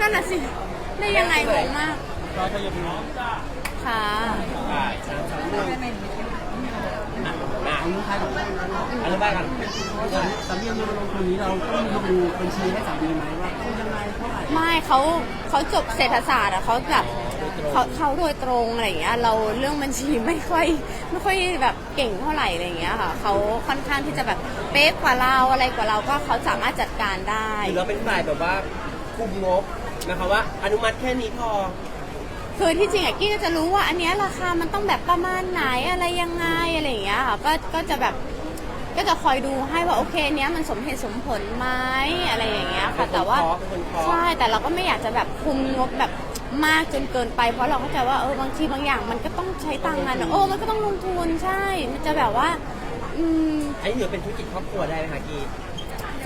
นั่นน่ะสิได้ยังไงงงมากก็พยายามค่ะ ได้สามสามเรื่องอะเอาลูกค้ายของแม่นะอธิบายกันสามีมาลงทุนนี้เราต้องดูบัญชีให้สามีไหมว่าต้องยังไงเท่าไหร่ไม่เขาเขาจบเศรษฐศาสตร์อะเขาแบบเขาเขาโดยตรงอะไรอย่างเงี้ยเราเรื่องบัญชีไม่ค่อยไม่ค่อยแบบเก่งเท่าไหร่อะไรอย่างเงี้ยค่ะเขาค่อนข้างที่จะแบบเป๊ะกว่าเราอะไรกว่าเราก็เขาสามารถจัดการได้ หรือเราเป็นฝ่ายแบบว่าคุมงบนะคะว่า อนุมัติแค่นี้พอ คือที่จริงอะกี้ก็จะรู้ว่าอันเนี้ยราคามันต้องแบบประมาณไหนอะไรยังไงอะไรอย่างเงี้ยค่ะก็ก็จะแบบก็จะคอยดูให้ว่าโอเคเนี้ยมันสมเหตุสมผลไหมอะไรอย่างเงี้ยค่ะ แต่ว่าเป็นคนเคาะใช่แต่เราก็ไม่อยากจะแบบคุมงบแบบมากจนเกินไป เพราะเราเข้าใจว่าเออบางทีบางอย่างมันก็ต้องใช้ตังค์กันโอ้มันก็ต้องลงทุนใช่ มันจะแบบว่า อืม อันนี้ถือเป็นธุรกิจครอบครัวได้ไหมคะกี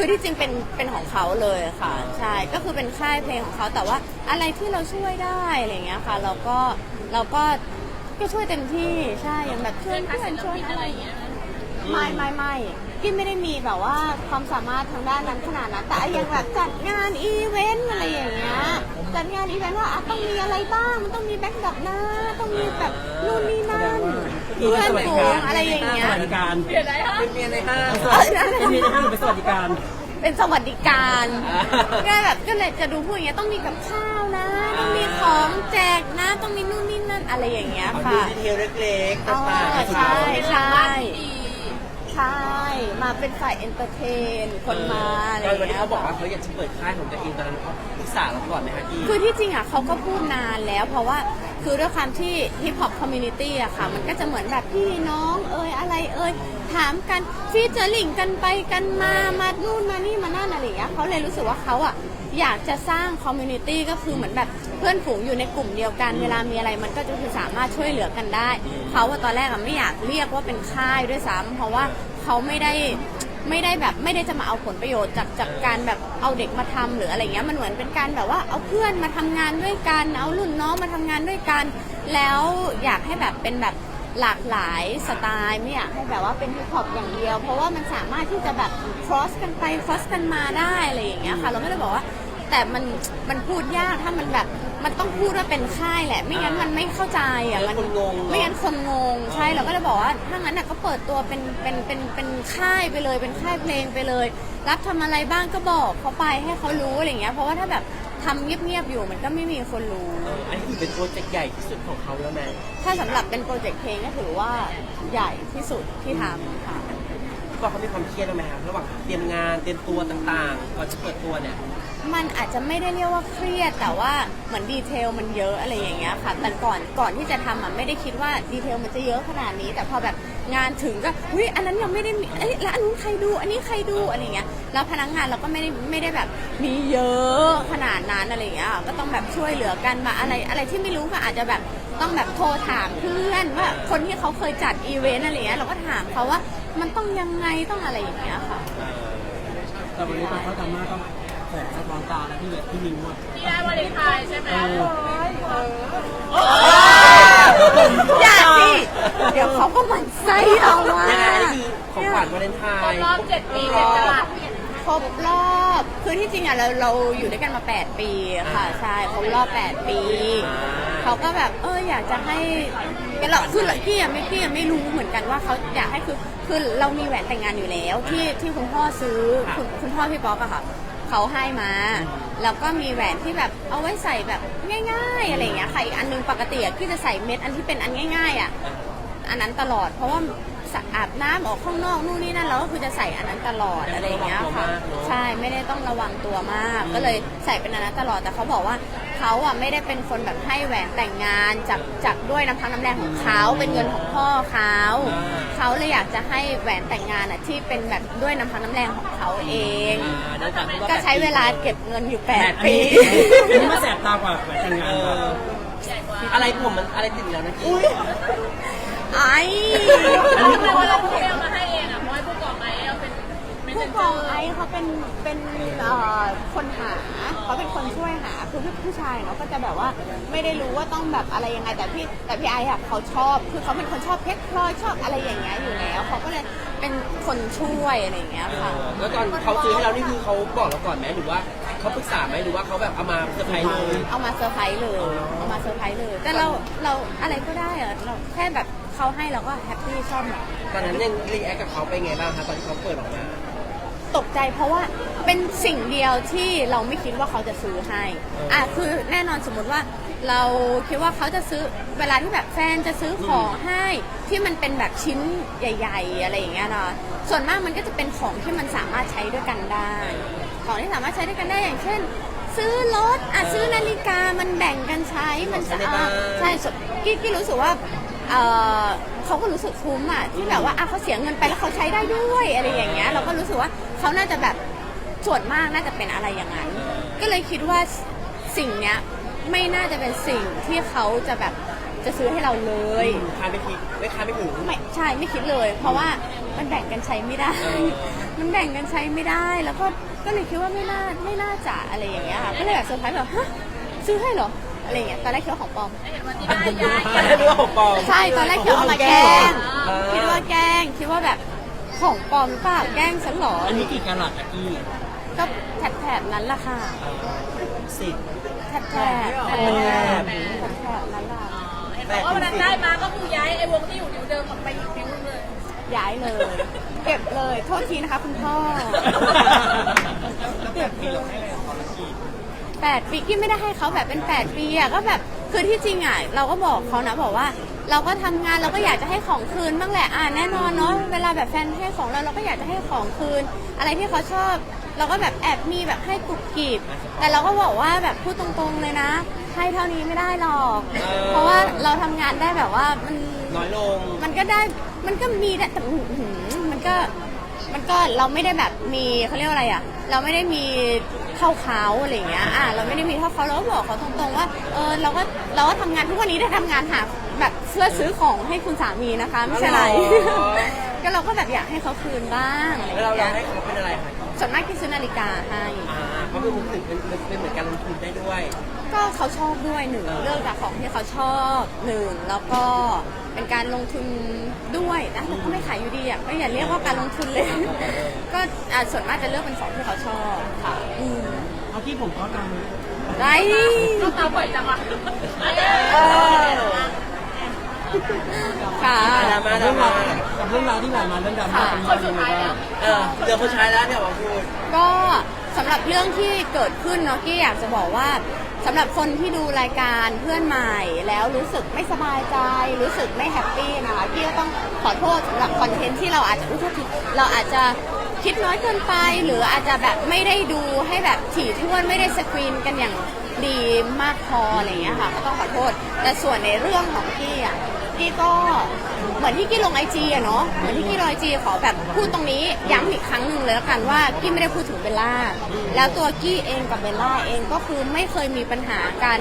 คือที่จริงเป็นเป็นของเขาเลยค่ะ ใช่ก็คือเป็นค่ายเพลงของเขาแต่ว่าอะไรที่เราช่วยได้อะไรอย่างเงี้ยค่ะ เราก็เราก็ก็ช่วยเต็มที่ใช่อย่างแบบช่วยเพื่อนช่วยอะไรอย่างเงี้ยไม่ไม่ไม่พี่ไม่ได้มีแบบว่าความสามารถทางด้านนั้นขนาดนั้น แต่ยังแบบจัดงานอีเวนต์อะไรอย่างเงี้ยจัดงานอีเวนต์ว่าอะต้องมีอะไรบ้างมันต้องมีแบ็คดรอปนะต้องมีแบบนู่นนี่นั่น เพื่อนฝูงอะไรอย่างเงี้สยวัสดิการเป็นเมียในห้างเป็นเมียในห้างหรือเป็นสวัสดิการ เป็นสวัสดิการก็แบบก็เลยจะดูพูดอย่างเงี้ยต้องมีกับข้าวนะ ต้องมีของแจกนะ ต้องมีนู่นนี่นั่นอะไรอย่างเงี้ยเอาดูค่ะดีเทลเล็กๆอ๋อต่างๆ ใช่ใช่ใช่มา เป็นฝ่ายเอนเตอร์เทน คนมาอะไรตออนย่างวันที่เงี้ย เขาบอกว่าค่ะเขาอยากจะเปิดค่ายของตัวเองตอนนั้นเขาปรึกษาเราก่อนไหมคะกีคือที่จริงอะเขาก็พูดนานแล้ว เพราะว่าคือด้วยความที่ฮิปฮอปคอมมูนิตี้อะค่ะ มันก็จะเหมือนแบบพี่น้องเอ่ยอะไรเอ่ยถามกันฟีเจอริงกันไปกันมามานู่นมานี่มานั่นอะไรอย่างเงี้ยเขาเลยรู้สึกว่าเขาอะอยากจะสร้างคอมมูนิตี้ก็คือเหมือนแบบเพื่อนฝูงอยู่ในกลุ่มเดียวกัน เวลามีอะไรมันก็จะคือสามารถช่วยเหลือกันได้ เขาว่าตอนแรกอะไม่อยากเรียกว่าเป็นค่ายด้วยซ้ำเพราะว่า เขาไม่ได้ไม่ได้แบบไม่ได้จะมาเอาผลประโยชน์จากจากการแบบเอาเด็กมาทำหรืออะไรเงี้ยมันเหมือนเป็นการแบบว่าเอาเพื่อนมาทำงานด้วยกันเอารุ่นน้องมาทำงานด้วยกัน แล้วอยากให้แบบเป็นแบบหลากหลายสไตล์ไม่อยากให้แบบว่าเป็นฮิปฮอปอย่างเดียว เพราะว่ามันสามารถที่จะแบบ cross กันไป cross กันมาได้อะไรอย่างเงี้ยค่ะ เราไม่ได้บอกว่า แต่มันมันพูดยากถ้ามันแบบ มันต้องพูดว่าเป็นค่ายแหละ ไม่งั้นมันไม่เข้าใจอะ มันคนงงไม่งั้นคนงง ใช่เราก็เลยบอกว่าถ้างั้นน่ะก็เปิดตัวเป็นเป็นเป็นเป็นค่ายไปเลย เป็นค่ายเพลงไปเลย รับทำอะไรบ้างก็บอกเขาไปให้เขารู้อะไรอย่างเงี้ย เพราะว่าถ้าแบบทำเงียบๆอยู่มันก็ไม่มีคนรู้ เอออันนี้ถือเป็นโปรเจกต์ใหญ่ที่สุดของเขาแล้วไหมถ้าสำหรับเป็นโปรเจกต์เพลงก็ถือว่าใหญ่ที่สุดที่ทำค่ะ ก็เขามีความเครียดบ้างไหมครับระหว่างเตรียมงานเตรียมตัวต่างๆก่อนจะเปิดตัวเนี่ย มันอาจจะไม่ได้เรียกว่าเครียด แต่ว่าเหมือนดีเทลมันเยอะอะไรอย่างเงี้ยค่ะแต่ก่อนก่อนที่จะทำอะไม่ได้คิดว่าดีเทลมันจะเยอะขนาดนี้ แต่พอแบบงานถึงก็อุ้ยอันนั้นยังไม่ได้มีเอ้ยแล้วอันนู้นใครดู อันนี้ใครดูอะไรอย่างเงี้ยแล้วพนักงานเราก็ไม่ได้ไม่ได้แบบมีเยอะขนาดนั้นอะไรอย่างเงี้ยก็ต้องแบบช่วยเหลือกันมาอะไรอะไรที่ไม่รู้ก็อาจจะแบบต้องแบบโทรถามเพื่อนว่าคนที่เขาเคยจัดอีเวนต์อะไรอย่างเงี้ยเราก็ถามเขาว่ามันต้องยังไงต้องอะไรอย่างเงี้ยค่ะ แต่วันนี้ตอนเขาทำมาก็ แสบสะท้อนตาแล้วพี่เล็กพี่นิ้งว่าที่ได้วาเลนไทน์ใช่ไหมอย่าสิเดี๋ยวเขาก็หมันไส้เราว่ายังไงอันนี้คือของขวัญวาเลนไทครบน์รอบเจ็ดปีเจ็ดตลาดครบรอบคือที่จริงอะเราเราอยู่ด้วยกันมา 8 ปีค่ะใช่ครบรอบ 8 ปี เขาก็แบบเอออยากจะให้เราคือพี่ยังไม่พี่ยังไม่รู้เหมือนกันว่าเขาอยากให้คือคือเรามีแหวนแต่งงานอยู่แล้ว ที่ที่คุณพ่อซื้อคุณคุณพ่อพี่ป๊อกอะค่ะ เขาให้มา แล้วก็มีแหวนที่แบบเอาไว้ใส่แบบง่าย ๆ อะไรอย่างเงี้ยค่ะอีกอันนึงปกติอะพี่จะใส่เม็ดอันที่เป็นอันง่าย ๆอะอันนั้นตลอดเพราะว่า อาบน้ำออกข้างนอกนู่นนี่นั่นเราก็คือจะใส่อันนั้นตลอดอะไรอย่างเงี้ยค่ะใช่ไม่ได้ต้องระวังตัวมาก ก็เลยใส่เป็นอันนั้นตลอดแต่เขาบอกว่าเขาอะไม่ได้เป็นคนแบบให้แหวนแต่งงานจากจากด้วยน้ำพักน้ำแรงของเขาเป็นเงินของพ่อเขาเขาเลยอยากจะให้แหวนแต่งงานอะที่เป็นแบบด้วยน้ำพักน้ำแรงของเขาเองอ่านั่นจากที่ว่าก็ใช้เวลาเก็บเงินอยู่แปด8ปีปีอันนี้มาแสบตากว่าแหวนแต่งงาเอนกว่าออะไรผมมันอะไรติดแล้วนะกี้ ไอ้ทำไมว่าเราไม่เอามาให้เองอะเพราะให้ผู้กองไอ้เอาเป็นเป็นผู้กองไอซ์เขาเป็นเป็นเอ่อคนหาเขาเป็นคนช่วยหาคือผู้ผู้ชายเนาะก็จะแบบว่าไม่ได้รู้ว่าต้องแบบอะไรยังไงแต่พี่แต่พี่ไอซ์อะเขาชอบคือเขาเป็นคนชอบเพชรพลอยชอบอะไรอย่างเงี้ยอยู่แล้วเขาก็เลยเป็นคนช่วยอะไรอย่างเงี้ยค่ะ แล้วตอนเขาซื้อให้เรานี่คือเขาบอกเราก่อนไหมหรือว่าเขาปรึกษาไหมหรือว่าเขาแบบเอามาเซอร์ไพรส์เลย เอามาเซอร์ไพรส์เลย เอามาเซอร์ไพรส์เลย แต่เรา เราอะไรก็ได้อะเราแค่แบบ เขาให้เราก็แฮปปี้ชอบหมดตอนนั้นยังรีแอคกับเขาไปไงบ้างคะตอนที่เขาเปิดออกมาตกใจเพราะว่าเป็นสิ่งเดียวที่เราไม่คิดว่าเขาจะซื้อให้ อะคือแน่นอนสมมติว่าเราคิดว่าเขาจะซื้อเวลาที่แบบแฟนจะซื้อของให้ที่มันเป็นแบบชิ้นใหญ่ ๆ อะไรอย่างเงี้ยเนาะส่วนมากมันก็จะเป็นของที่มันสามารถใช้ด้วยกันได้ ของที่สามารถใช้ด้วยกันได้อย่างเช่น ซื้อรถอะซื้อนาฬิกามันแบ่งกันใช้มันสะอาดใช่ส่วนกี้กี้รู้สึกว่า เออเขาก็รู้สึกคุ้มอะที่แบบว่าอะเขาเสียเงินไปแล้วเขาใช้ได้ด้วยอะไรอย่างเงี้ย เราก็รู้สึกว่าเขาน่าจะแบบส่วนมากน่าจะเป็นอะไรอย่างนั้น ก็เลยคิดว่าสิ่งเนี้ยไม่น่าจะเป็นสิ่งที่เขาจะแบบจะซื้อให้เราเลย คาไม่คิดไม่คาไม่ถึง ไม่ใช่ไม่คิดเลย เพราะว่ามันแบ่งกันใช้ไม่ได้ มันแบ่งกันใช้ไม่ได้ แล้วก็ก็เลยคิดว่าไม่น่าไม่น่าจะอะไรอย่างเงี้ยค่ะก็เลยแบบเซอร์ไพรส์แบบฮะซื้อให้เหรอ อะไรอย่างเงี้ยตอนแรกคิดว่าของปลอม เรื่อของปอม ใช่ตอนแรกคิดว่ามาแกล้งคิดว่าแกล้งคิดว่าแบบของปลอมหรืเปล่าแกล้งฉันเหรออันนี้กี่กะรัตอะกี้ก็แถบแถบนั้นละค่ะสิบ แถบแถบแถบๆแถบๆนั้นละเห็นบอกว่าวันนั้นได้มาก็คือย้ายไอ้วงที่อยู่เดิมออกไปอีกนิ้เลย ย้ายเลย เก็บเลยโทษทีนะคะคุณพ่อ เก็บเลย 8 ปีกี้ไม่ได้ให้เขาแบบเป็น 8 ปีอะก็แบบคือที่จริงอะเราก็บอกเขานะบอกว่า เราก็ทำงานเราก็อยากจะให้ของคืนบ้างแหละอ่าแน่นอนเนาะเวลาแบบแฟนให้ของเราเราก็อยากจะให้ของคืน อะไรที่เขาชอบ เราก็แบบแอบมีแบบให้กุบกีบแต่เราก็บอกว่าแบบพูดตรงๆเลยนะ ให้เท่านี้ไม่ได้หรอก เออ เพราะว่าเราทำงานได้แบบว่ามัน น้อยลง มันก็ได้ มันก็มีแต่อื้หืมันก็ มันก็เราไม่ได้แบบมีเขาเรียกว่าอะไรอะ เราไม่ได้มี เท่าเขาอะไรอย่างเงี้ยอะเราไม่ได้มีเท่าเขาเราก็บอกเขาตรงๆว่าเออเราก็เราก็ทำงานทุกวันนี้ได้ทำงานหาแบบเพื่อซื้อของให้คุณสามีนะคะไม่ใช่อะไร อ๋อ ก็เราก็แบบอยากให้เขาคืนบ้างอะไรอแล้วย่างเราเราเงี้ย ให้เขาเป็นอะไรคะ ส่วนมากที่ซื้อนาฬิกาให้อ่าเพราะเป็นถึงเป็นเป็นเป็นเหมือนการลงทุนได้ด้วย ก็เขาชอบด้วยหนึ่งเออเลือกจากของที่เขาชอบหนึ่งแล้วก็เป็นการลงทุนด้วยนะแต่ก็ไม่ขายอยู่ดีอะก็อย่าเรียกว่าการลงทุนเลย ก็อะส่วนมากจะเลือกเป็นของที่เขาชอบค่ะอืมเอากี้ผมก็ทไรก็ตาบ่อยจังวะเออ ค่ะดราำม่ากับดราเรื่องราวม่ากับเรื่องราวที่ผ่านมาเรื่องดราม่าค่ะเป็นยังไงบ้างเออเดี๋ยวคนใช้แล้วเนี่ยมาพูดก็สำหรับเรื่องที่เกิดขึ้นเนาะกี้อยากจะบอกว่าสำหรับคนที่ดูรายการเพื่อนใหม่แล้วรู้สึกไม่สบายใจ รู้สึกไม่แฮปปี้นะคะกี้ก็ต้องขอโทษสำหรับคอนเทนต์ที่เราอาจจะอุ๊ยโทษทีเราอาจจะคิดน้อยเกินไป หรืออาจจะแบบไม่ได้ดูให้แบบถี่ถ้วนไม่ได้สกรีนกันอย่างดีมากพออะไรอย่างเงี้ยค่ะก็ต้องขอโทษ แต่ส่วนในเรื่องของกี้อะ กี้ก็เหมือนที่กี้ลงไอจีอะเนาะเหมือนที่กี้ลงไอจีขอแบบพูดตรงนี้ย้ำอีกครั้งหนึ่งเลยแล้วกันว่ากี้ไม่ได้พูดถึงเบลล่าแล้วตัวกี้เองกับเบลล่าเองก็คือไม่เคยมีปัญหากัน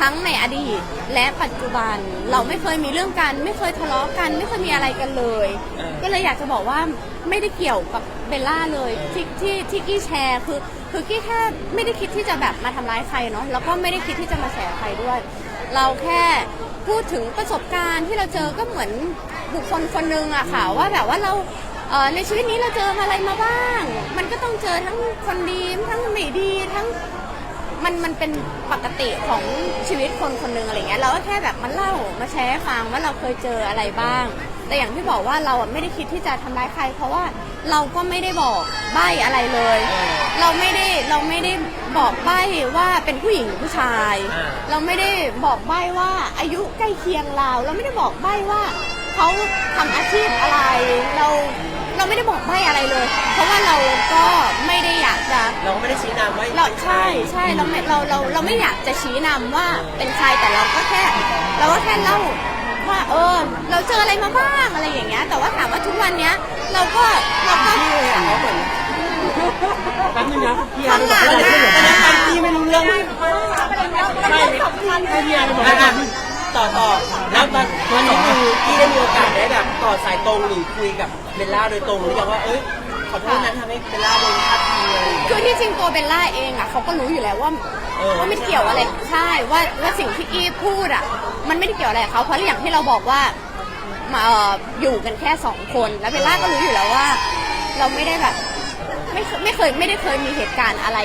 ทั้งในอดีตและปัจจุบันเราไม่เคยมีเรื่องกัน ไม่เคยทะเลาะกัน ไม่เคยมีอะไรกันเลย ก็เลยอยากจะบอกว่าไม่ได้เกี่ยวกับเบลล่าเลยที่ที่ที่กี้แชร์คือคือกี้แค่ไม่ได้คิดที่จะแบบมาทำร้ายใครเนาะแล้วก็ไม่ได้คิดที่จะมาแชร์ใครด้วย เราแค่ พูดถึงประสบการณ์ที่เราเจอก็เหมือนบุคคลคนหนึ่งอะค่ะว่าแบบว่าเราเอ่อในชีวิตนี้เราเจออะไรมาบ้าง มันก็ต้องเจอทั้งคนดีทั้งไม่ดีทั้งมันมันเป็นปกติของชีวิตคนคนหนึ่งอะไรเงี้ยเราก็แค่แบบมาเล่ามาแชร์ให้ฟังว่าเราเคยเจออะไรบ้าง แต่อย่างที่บอกว่าเราอะไม่ได้คิดที่จะทำร้ายใคร เพราะว่าเราก็ไม่ได้บอกใบ้อะไรเลย เราไม่ได้เราไม่ได้บอกใบ้ว่าเป็นผู้หญิงหรือผู้ชาย อ่า เราไม่ได้บอกใบ้ว่าอายุใกล้เคียงเรา เราไม่ได้บอกใบ้ว่าเขาทำอาชีพอะไร เราเราไม่ได้บอกใบ้อะไรเลย เพราะว่าเราก็ไม่ได้อยากจะ เราก็ไม่ได้ชี้นำว่าเราใช่ใช่เราไม่เราเราเราไม่อยากจะชี้นำว่าเป็นใครแต่เราก็แค่ เราก็แค่เล่าว่า เออ เราเจออะไรมาบ้างอะไรอย่างเงี้ย แต่ว่าถามว่าทุกวันเนี้ย เราก็เราก็พี่เลยอะเขาเหมือนแป๊บนึงนะพี่อาข้างหลังร์ตอะบอกว่าอะไรขึ้นเหรอแต่นั้นไปพี่ไม่รู้เรื่องไม่ไม่ให้พี่อาร์ตบอกว่าอะต่อต่อแล้วตอนวันนี้คือพี่ได้มีโอกาสได้แบบต่อสายตรงหรือคุยกับเบลล่าโดยตรงหรือยังว่าเอ้ยขอโทษนะทำให้เบลล่าโดนพาดพิงอะไรอย่างเงี้ยคือที่จริงตัวเบลล่าเองอะเขาก็รู้อยู่แล้วว่าเออ ว่ามันเกี่ยวอะไรใช่ว่าว่าสิ่งที่กี้พูดอะ มันไม่ได้เกี่ยวอะไรกับเขาเพราะอย่างที่เราบอกว่ามาเอ่ออยู่กันแค่สองคนแล้วเบลล่าก็รู้อยู่แล้วว่า เราไม่ได้แบบไม่เคยไม่เคยไม่ได้เคยมีเหตุการณ์อะไร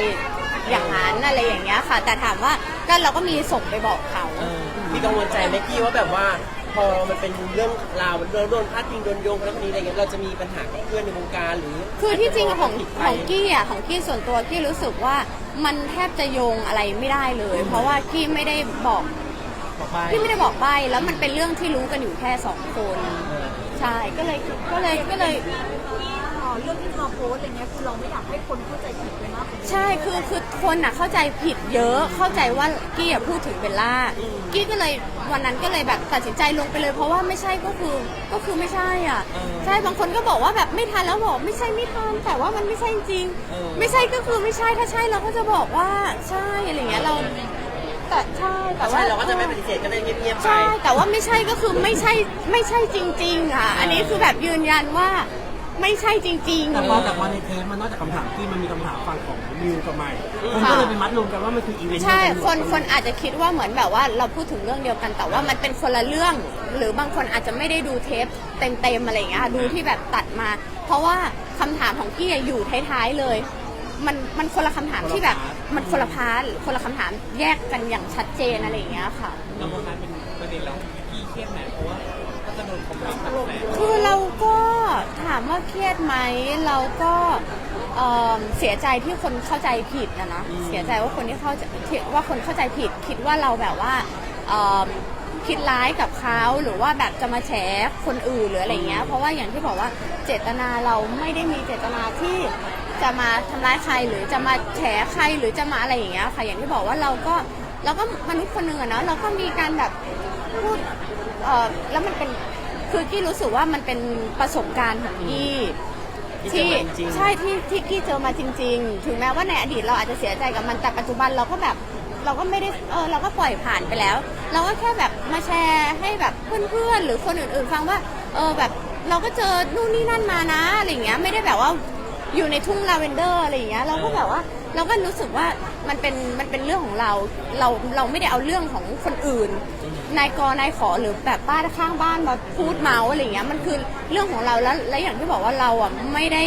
อย่างนั้นอะไรอย่างเงี้ยค่ะ แต่ถามว่าก็เราก็มีส่งไปบอกเขาเออมีกังวลใจไหมกี้ว่าแบบว่า พอมันเป็นเรื่องราวโดนโดนพาดพิงโดนโยงคนนั้นคนนี้อะไรเงี้ยเราจะมีปัญหากับเพื่อนในวงการหรือคือที่จริงของผิดไปของกี้อะของกี้ส่วนตัวกี้รู้สึกว่ามันแทบจะโยงอะไรไม่ได้เลย เพราะว่ากี้ไม่ได้บอกบอกไปกี้ไม่ได้บอกใบแล้วมันเป็นเรื่องที่รู้กันอยู่แค่สองคนเออใช่ก็เลยก็เลยก็เลย เรื่องที่เธอโพสอะไรเงี้ยคือเราไม่อยากให้คนเข้าใจผิดเลยมากใช่คือคือคนอะเข้าใจผิดเยอะเข้าใจว่ากี้อะพูดถึงเบลล่ากี้ก็เลยวันนั้นก็เลยแบบตัดสินใจลงไปเลย เพราะว่าไม่ใช่ก็คือก็คือไม่ใช่อะ เออใช่บางคนก็บอกว่าแบบไม่ทันแล้วบอกไม่ใช่ไม่ทันแต่ว่ามันไม่ใช่จริงเออ ไม่ใช่ก็คือไม่ใช่ถ้าใช่เราก็จะบอกว่าใช่อะไรเงี้ยเราแต่ใช่แต่ว่า ใช่เราก็จะไม่ปฏิเสธก็ได้เงียบๆไป ใช่ แต่ว่าไม่ใช่ก็คือไม่ใช่ไม่ใช่จริงๆอะ อันนี้คือแบบยืนยันว่า ไม่ใช่จริง แต่ๆพอแต่พอในเทปมันนอกจากคำถามที่มันมีคำถามฝั่งของมิวกับใหม่คนก็เลยไปมัดรวมกันว่ามันคืออีเวนต์ใช่ เดียวกัคนคนอาจจะคิดว่าเหมือนแบบว่าเราพูดถึงเรื่องเดียวกัน แต่ว่ามันเป็นคนละเรื่อง หรือบางคนอาจจะไม่ได้ดูเทปเต็มๆอะไรอย่างเงี้ยดูที่แบบตัดมา เพราะว่าคำถามของกี้อะอยู่ท้ายๆเลย มันมันคนละคำถามที่แบบมันคนละพาร์ทคนละคำถามแยกกันอย่างชัดเจนอะไรอย่างเงี้ยค่ะ แล้ววันนั้นเป็นประเด็นแล้วพี่เครียดไหมเพราะว่าก็จะโดน คอมเมนต์แบบแหมคือเราก็ถามว่าเครียดไหมเราก็เอ่อเสียใจที่คนเข้าใจผิดนะนะเสียใจว่าคนที่เข้าใจที่ว่าคนเข้าใจผิด คิดว่าเราแบบว่าเอิ่มคิดร้ายกับเขาหรือว่าแบบจะมาแฉคนอื่นหรืออะไรเงี้ย เพราะว่าอย่างที่บอกว่าเจตนาเราไม่ได้มีเจตนาที่จะมาทำร้ายใครหรือจะมาแฉใครหรือจะมาอะไรอย่างเงี้ยค่ะอย่างที่บอกว่าเราก็เราก็มนุษย์คนหนึ่งอะเนาะเราก็มีการแบบพูดเอ่อแล้วมันเป็น คือกี้รู้สึกว่ามันเป็นประสบการณ์ของกี้ที่เจอที่มาจริงๆ ใช่ที่ที่กี้เจอมาจริง ๆ ถึงแม้ว่าในอดีตเราอาจจะเสียใจกับมันแต่ปัจจุบันเราก็แบบเราก็ไม่ได้เออเราก็ปล่อยผ่านไปแล้ว เราก็แค่แบบมาแชร์ให้แบบเพื่อนๆหรือคนอื่นๆ ฟังว่าเออแบบเราก็เจอนู่นนี่นั่นมานะอะไรอย่างเงี้ยไม่ได้แบบว่าอยู่ในทุ่งลาเวนเดอร์อะไรอย่างเงี้ยเราก็แบบว่าเราก็รู้สึกว่ามันเป็นมันเป็นเรื่องของเราเราเราไม่ได้เอาเรื่องของคนอื่น นายกนายขอหรือแบบป้าข้างบ้านมาพูดเมาส์อะไรอย่างเงี้ยมันคือเรื่องของเราแล้วและอย่างที่บอกว่าเราอะไม่ได้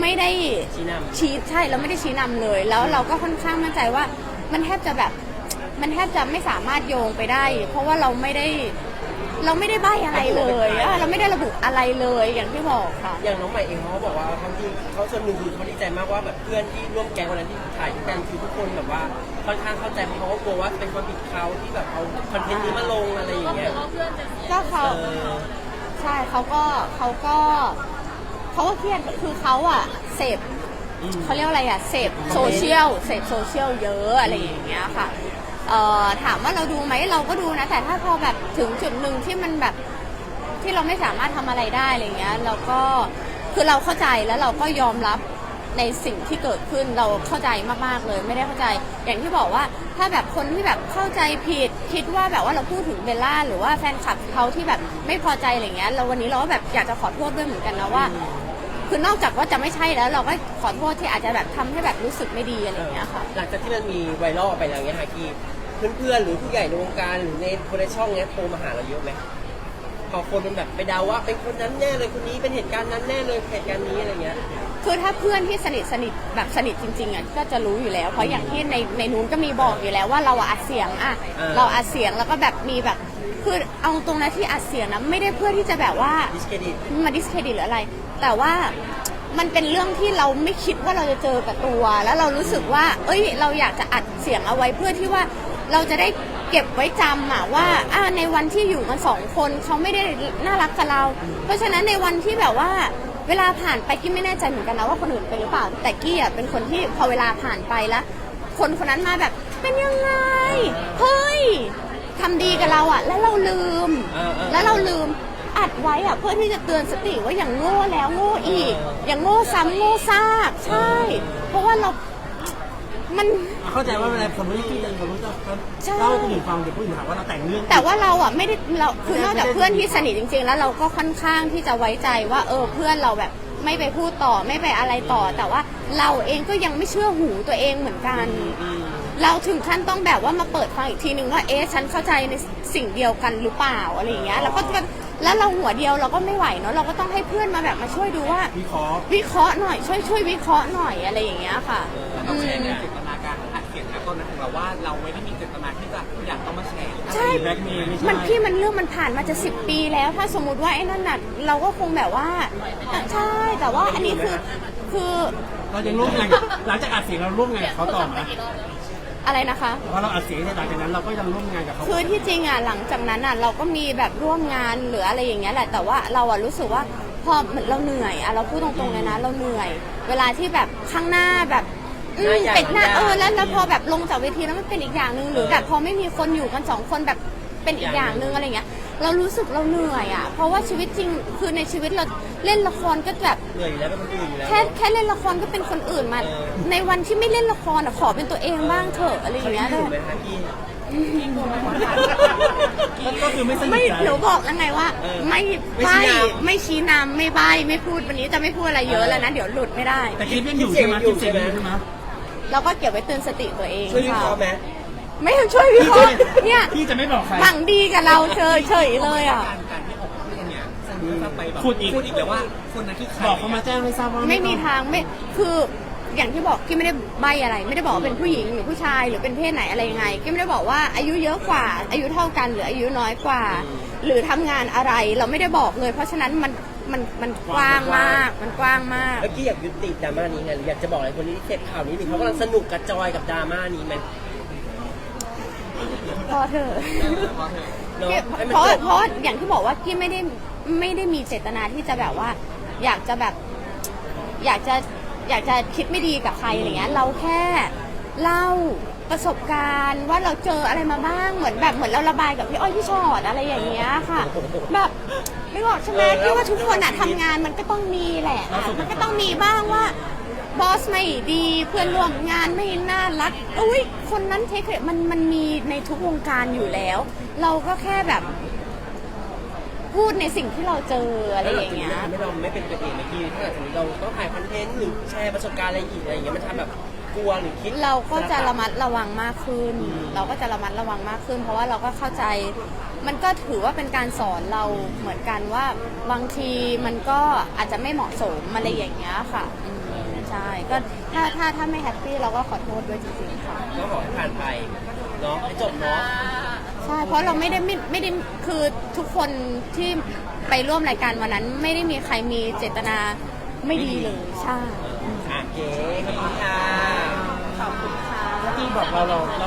ไม่ได้ชี้นำชี้ใช่เราไม่ได้ชี้นำเลย แล้วเราก็ค่อนข้างมั่นใจว่ามันแทบจะแบบ มันแทบจะไม่สามารถโยงไปได้ เพราะว่าเราไม่ได้ เราไม่ได้ใบอะไรเลยเออเราไม่ได้ระบุอะไรเลยอย่างที่บอกค่ะ อย่างน้องใหม่เองเขาก็บอกว่าเขาที่เขาส่วนหนึ่งคือเขาดีใจมากว่าแบบเพื่อนที่ร่วมแก๊งวันนั้นที่ถ่ายด้วยกันคือทุกคนแบบว่าค่อนข้างเข้าใจเพราะเขาก็กลัวว่าเป็นความผิดเขาที่แบบเอาคอนเทนต์นี้มาลงอะไรอย่างเงี้ยว่าเพื่อนจะเสียก็เขาเออใช่เขาก็เขาก็เขาก็เครียดคือเขาอะเสพ อืม เขาเรียกว่าอะไรอะเสพโซเชียล เสพโซเชียลเยอะอะไรอย่างเงี้ยค่ะ เอ่อถามว่าเราดูไหมเราก็ดูนะ แต่ถ้าพอแบบถึงจุดหนึ่งที่มันแบบที่เราไม่สามารถทำอะไรได้อะไรเงี้ยเราก็คือเราเข้าใจแล้วเราก็ยอมรับในสิ่งที่เกิดขึ้นเราเข้าใจมากๆเลย ไม่ได้เข้าใจ อย่างที่บอกว่าถ้าแบบคนที่แบบเข้าใจผิดคิดว่าแบบว่าเราพูดถึงเบลล่าหรือว่าแฟนคลับเขาที่แบบไม่พอใจอะไรเงี้ยเราวันนี้เราก็แบบอยากจะขอโทษด้วยเหมือนกันนะว่า คือนอกจากว่าจะไม่ใช่แล้ว เราก็ขอโทษที่อาจจะแบบทำให้แบบรู้สึกไม่ดีอะไรเงี้ยค่ะ หลังจากที่มันมีไวรัลไปแล้วเงี้ยฮะกี เพื่อนๆหรือผู้ใหญ่ในวงการหรือในคนในช่องเนี้ยโทรมาหาเราเยอะไหมพอคนมันแบบไปเดาว่าเป็นคนนั้นแน่เลยคนนี้เป็นเหตุการณ์นั้นแน่เลยเหตุการณ์นี้อะไรเงี้ย คือถ้าเพื่อนที่สนิทสนิทแบบสนิทจริงๆอะก็จะรู้อยู่แล้ว เพราะอย่างที่ในในนู้นก็มีบอกอยู่แล้วว่าเราอะอัดเสียงอะเออ เราอัดเสียงแล้วก็แบบมีแบบคือเอาตรงนะที่อัดเสียงนะไม่ได้เพื่อที่จะแบบว่า ดิสเครดิต มาดิสเครดิตหรืออะไร แต่ว่ามันเป็นเรื่องที่เราไม่คิดว่าเราจะเจอกับตัว แล้วเรารู้สึกว่า เอ้ย เราอยากจะอัดเสียงเอาไว้เพื่อที่ว่า เราจะได้เก็บไว้จำอะว่าอ่าในวันที่อยู่กันสองคนเขาไม่ได้น่ารักกับเรา เพราะฉะนั้นในวันที่แบบว่าเวลาผ่านไปกี้ไม่แน่ใจเหมือนกันนะว่าคนอื่นเป็นหรือเปล่า แต่กี้อะเป็นคนที่พอเวลาผ่านไปแล้ว คนคนนั้นมาแบบเป็นยังไงเฮ้ยทำดีกับเราอะแล้วเราลืมเออเออแล้วเราลืมอัดไว้อะเพื่อที่จะเตือนสติว่าอย่างโง่แล้วโง่อีกเอออย่างโง่ซ้ำโง่ซากใช่ เพราะว่าเรา มัน เข้าใจว่าเวลาคนไม่ได้คิดเลยเขารู้จะใช่ เล่าให้คนอื่นฟังเดี๋ยวผู้อื่นหาว่าเราแต่งเรื่องแต่ว่าเราอะไม่ได้เราคือนอกจากเพื่อนที่สนิทจริง ๆ แล้วเราก็ค่อนข้างที่จะไว้ใจว่า เออเพื่อนเราแบบไม่ไปพูดต่อไม่ไปอะไรต่อ แต่ว่าเราเองก็ยังไม่เชื่อหูตัวเองเหมือนกัน เราถึงขั้นต้องแบบว่ามาเปิดฟังอีกทีนึงว่าเอ๊ะฉันเข้าใจในสิ่งเดียวกันหรือเปล่าอะไรอย่างเงี้ยแล้วก็แล้วเราหัวเดียวเราก็ไม่ไหวเนาะเราก็ต้องให้เพื่อนมาแบบมาช่วยดูว่า วิเคราะห์วิเคราะห์หน่อยช่วยช่วยวิเคราะห์หน่อยอะไรอย่างเงี้ยค่ะ ของเราว่าเราไม่ได้มีเจตนาที่จะอยากเอามาแชร์ใช่ แบ็กมย์มันพี่มันเรื่องมันผ่านมาจะสิบปีแล้ว ถ้าสมมติว่าไอ้นั่นน่ะเราก็คงแบบว่าใช่แต่ว่าอันนี้คือคือเรายังร่วมงหลังจากอัดเสียงเราร่วมงเขาต่อมาอะไรนะคะ เพราะเราอัดเสียงแต่หลังจากนั้นเราก็ยังร่วมงานกับเขาคือที่จริงอะหลังจากนั้นอะเราก็มีแบบร่วมงานหรืออะไรอย่างเงี้ยแหละแต่ว่าเราอะรู้สึกว่าพอเราเหนื่อยอะเราพูดตรงๆเลยนะ เราเหนื่อย เวลาที่แบบข้างหน้าแบบ อืมหน้าใหญ่เป็นหน้าหน้าเออแล้วแล้วอืมพอแบบลงจากเวทีแล้วมันเป็นอีกอย่างหนึ่งหรือแบบพอไม่มีคนอยู่กันสองคนแบบเป็นอีกอย่างหนึ่งอะไรเงี้ย เรารู้สึกเราเหนื่อยอะ เพราะว่าชีวิตจริงคือในชีวิตเราเล่นละครก็แบบเหนื่อยอยู่แล้วเป็นคนอื่นอยู่แล้วแค่แค่เล่นละครก็เป็นคนอื่นมาเออในวันที่ไม่เล่นละครอะขอเป็นตัวเองบ้างเถอะอะไรอย่างเงี้ยเขาได้อยู่ไหมคะพี่ก็คือไม่สนิทไม่ใจหนูบอกแล้วไงว่า เออไม่ไม่ใบชี้นำ ไม่ชี้นำไม่ใบไม่พูดวันนี้จะไม่พูดอะไรเยอะแล้วนะ เดี๋ยวหลุดไม่ได้ แต่คลิปยังอยู่ใช่ไหมคลิปเสียงยังอยู่ใช่ไหม เราก็เก็บไว้เตือนสติตัวเองช่วยวิเคราะห์ไหม ไม่ช่วยวิเคราะห์เนี่ยพี่จะไม่บอกใคร หวังดีกับเราเฉยเฉยเลยอะ การการที่ออกมาพูดเนี่ยสนุกจะไปแบบขุดอีก พูดอีกเลยว่าคนนั้นคือใครบอกเขามาแจ้งให้ทราบว่าไม่มีต้องทางไม่คืออย่างที่บอกกี้ไม่ได้ใบอะไร ไม่ได้บอกว่าเป็นผู้หญิงหรือผู้ชายหรือเป็นเพศไหนอะไรยังไงกี้ไม่ได้บอกว่าอายุเยอะกว่า อายุเท่ากันหรืออายุน้อยกว่า หรือทำงานอะไรเราไม่ได้บอกเลย เพราะฉะนั้นมัน มันมันกว้างมาก มันกว้างมากเมื่อกี้อยากยุติดราม่านี้ไงหรืออยากจะบอกอะไรคนที่เสพข่าวนี้หรือเขากำลังสนุกกับจอยกับดราม่านี้ไหมพอเถอะเนาะให้มันเพราะจบ เพราะอย่างที่บอกว่ากี้ไม่ได้ไม่ได้มีเจตนาที่จะแบบว่า อยากจะแบบ อยากจะอยากจะคิดไม่ดีกับใครอะไรเงี้ยเราแค่เล่าประสบการณ์ว่าเราเจออะไรมาบ้างเหมือนแบบเหมือนเราระบายกับพี่อ้อยพี่ชอดอะไรอย่างเงี้ยค่ะ แบบ ไม่บอกใช่ไหมที่ว่าทุกคนอะทำงานมันก็ต้องมีแหละอะมันก็ต้องมีบ้างว่าบอสไม่ดีเพื่อนร่วมงานไม่น่ารักอุ้ยคนนั้นเทคเคมันมันมีในทุกวงการอยู่แล้ว เราก็แค่แบบ พูดในสิ่งที่เราเจออะไรอย่างเงี้ยทำให้เราไม่เป็นตัวเองเมื่อกี้ถ้าเกิดสมมติเราต้องถ่ายคอนเทนต์หรือแชร์ประสบการณ์อะไรอีกอะไรอย่างเงี้ยมันทำแบบกลัวหรือคิด เราก็จะระมัดระวังมากขึ้น เราก็จะระมัดระวังมากขึ้น เพราะว่าเราก็เข้าใจ มันก็ถือว่าเป็นการสอนเราเหมือนกันว่าบางทีมันก็อาจจะไม่เหมาะสมอะไรอย่างเงี้ยค่ะอืมใช่ ก็ถ้าถ้าถ้าไม่แฮปปี้เราก็ขอโทษด้วยจริงๆค่ะ ก็ขอให้ผ่านไปเนาะให้จบเนาะ ใช่เพราะเราไม่ได้ไม่ไม่ได้คือทุกคนที่ไปร่วมรายการวันนั้น ไม่ได้มีใครมีเจตนาไม่ดีเลยใช่ อะเก๋ขอบคุณค่ะ ขอบคุณค่ะ ที่บอกเราเรา